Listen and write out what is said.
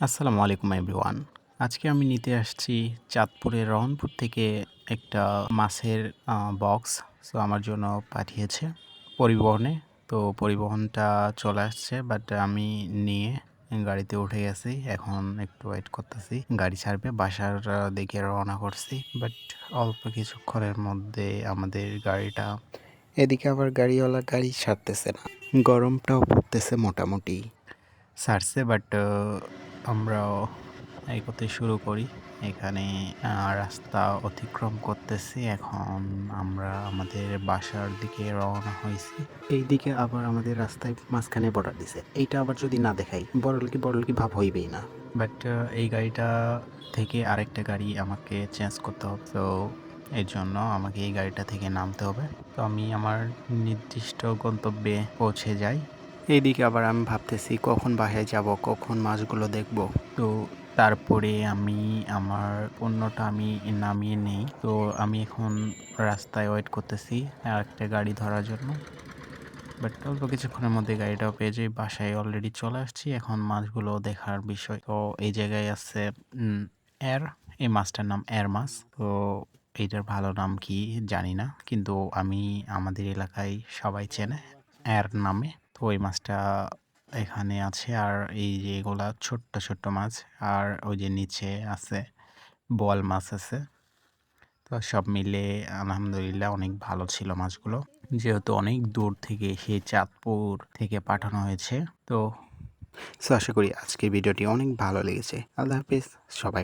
আসসালামু আলাইকুম, এভরিওয়ান। আজকে আমি নিতে আসছি চাঁদপুরের রহনপুর থেকে একটা মাছের বক্স। সো, আমার জন্য পাঠিয়েছে পরিবহনে। তো, পরিবহনটা চলে আসছে, বাট আমি নিয়ে গাড়িতে উঠে গেছি। এখন একটু ওয়েট করতেছি। গাড়ি ছাড়বে, বাসার দিকে রওনা করছি। বাট অল্প কিছুক্ষণের মধ্যে আমাদের গাড়িটা, এদিকে আবার গাড়িওয়ালা গাড়ি ছাড়তেছে না। গরমটাও পড়তেছে মোটামুটি। ছাড়ছে, বাট আমরাও এগোতে শুরু করি। এখানে রাস্তা অতিক্রম করতেছি। এখন আমরা আমাদের বাসার দিকে রওনা হয়েছি। এই দিকে আবার আমাদের রাস্তায় মাঝখানে বর্ডার দিছে। এইটা আবার যদি না দেখাই বড়লকি বড়লকি ভাব হইবেই না। বাট এই গাড়িটা থেকে আরেকটা গাড়ি আমাকে চেঞ্জ করতে হবে। তো এর জন্য আমাকে এই গাড়িটা থেকে নামতে হবে। তো আমি আমার নির্দিষ্ট গন্তব্যে পৌঁছে যাই। এইদিকে আবার আমি ভাবতেছি কখন বাসায় যাব, কখন মাছগুলো দেখব। তো তারপরে আমি, আমার পণ্যটা আমি নামিয়ে নেই। তো আমি এখন রাস্তায় ওয়েট করতেছি আর একটা গাড়ি ধরার জন্য। বাট অল্প কিছুক্ষণের মধ্যে গাড়িটাও পেয়ে যাই। বাসায় অলরেডি চলে আসছি, এখন মাছগুলো দেখার বিষয়। তো এই জায়গায় আছে এর এই মাছটার নাম এর মাছ। তো এইটার ভালো নাম কি জানি না। কিন্তু আমি, আমাদের এলাকায় সবাই চেনে এর নামে। ওই মাছটা এখানে আছে আর এই যে এগুলা ছোট্ট ছোট্ট মাছ আর ওই যে নিচে আছে বোয়াল মাছ আছে। তো সব মিলে আলহামদুলিল্লাহ অনেক ভালো ছিল মাছগুলো। যেহেতু অনেক দূর থেকে সেই চাঁদপুর থেকে পাঠানো হয়েছে। তো আশা করি আজকের ভিডিওটি অনেক ভালো লেগেছে। আল্লাহ হাফিজ, সবাই